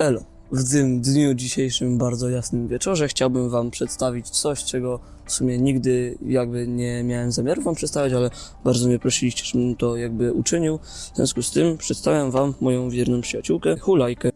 Elo. W tym dniu dzisiejszym, bardzo jasnym wieczorze, chciałbym Wam przedstawić coś, czego w sumie nigdy jakby nie miałem zamiaru Wam przedstawiać, ale bardzo mnie prosiliście, żebym to jakby uczynił. W związku z tym przedstawiam Wam moją wierną przyjaciółkę, Hulajkę.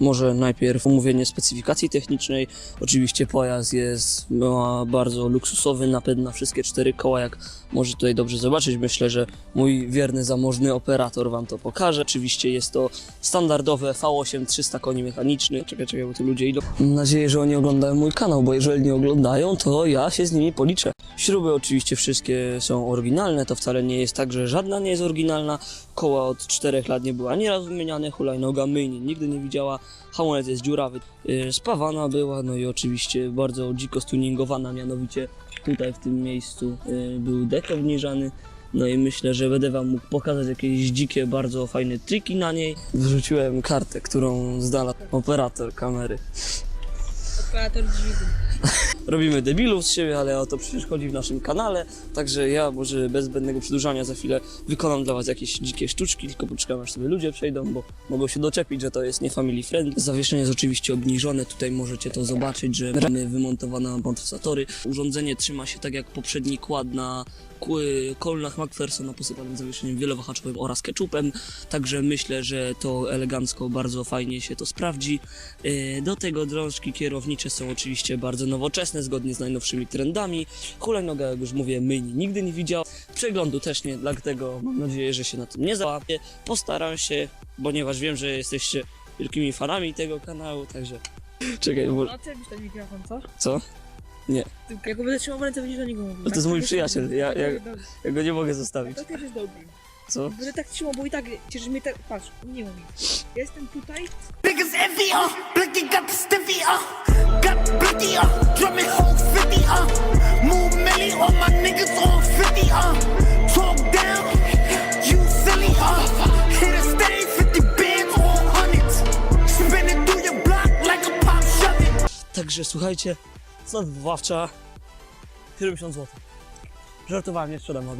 Może najpierw omówienie specyfikacji technicznej. Oczywiście pojazd jest ma bardzo luksusowy napęd na wszystkie cztery koła, jak może tutaj dobrze zobaczyć. Myślę, że mój wierny, zamożny operator Wam to pokaże. Oczywiście jest to standardowe V8 300 koni mechanicznych. Czekaj, czekaj, bo tu ludzie idą. Mam nadzieję, że oni oglądają mój kanał, bo jeżeli nie oglądają, to ja się z nimi policzę. Śruby oczywiście wszystkie są oryginalne, to wcale nie jest tak, że żadna nie jest oryginalna. Koła od 4 lat nie była ani razu wymieniane, hulajnoga myjnie nigdy nie widziała, hamulec jest dziurawy. Yy, spawana była, no i oczywiście bardzo dziko stuningowana, mianowicie tutaj w tym miejscu yy, był dek obniżany. No i myślę, że będę wam mógł pokazać jakieś dzikie, bardzo fajne triki na niej. Wrzuciłem kartę, którą znalazł operator kamery. Operator dźwigu. Robimy debilów z siebie, ale o to przecież chodzi w naszym kanale. Także ja może bez zbędnego przedłużania za chwilę wykonam dla was jakieś dzikie sztuczki, tylko poczekam aż sobie ludzie przejdą, bo mogą się doczepić, że to jest nie family friendly. Zawieszenie jest oczywiście obniżone, tutaj możecie to zobaczyć, że mamy wymontowane amortyzatory. Urządzenie trzyma się tak jak poprzedni kład na kolnach McPhersona posypanym zawieszeniem wielowahaczowym oraz ketchupem. Także myślę, że to elegancko, bardzo fajnie się to sprawdzi. Yy, Do tego drążki są oczywiście bardzo nowoczesne, zgodnie z najnowszymi trendami. Hulajnoga, jak już mówię, myjni nigdy nie widział. Przeglądu też nie, dlatego mam nadzieję, że się na tym nie załapie. Postaram się, ponieważ wiem, że jesteście wielkimi fanami tego kanału, także... Czekaj, bo... No ty byś ten mikrofon, co? Co? Ty, jak go będę trzymał w ręce, będziesz do niego mówił. No to jest mój przyjaciel, ja- ja- Dobrze. Ja go nie mogę zostawić. To ty jesteś dobry. Co? Będę tak trzymał, bo i tak, ciesz mnie tak, patrz, nie mówię. Ja jestem tutaj, Niggas envy. Blicky got the stiffy, uh. Drumming whole 50, uh. Move milli, all my niggas on 50, uh. Talk down, you silly, uh. Hit a steady 50 bands on hundreds. Spinning through your block like a pop shove Także słuchajcie, cena wywoławcza 70 zł. Żartowałem, nie sprzedam od.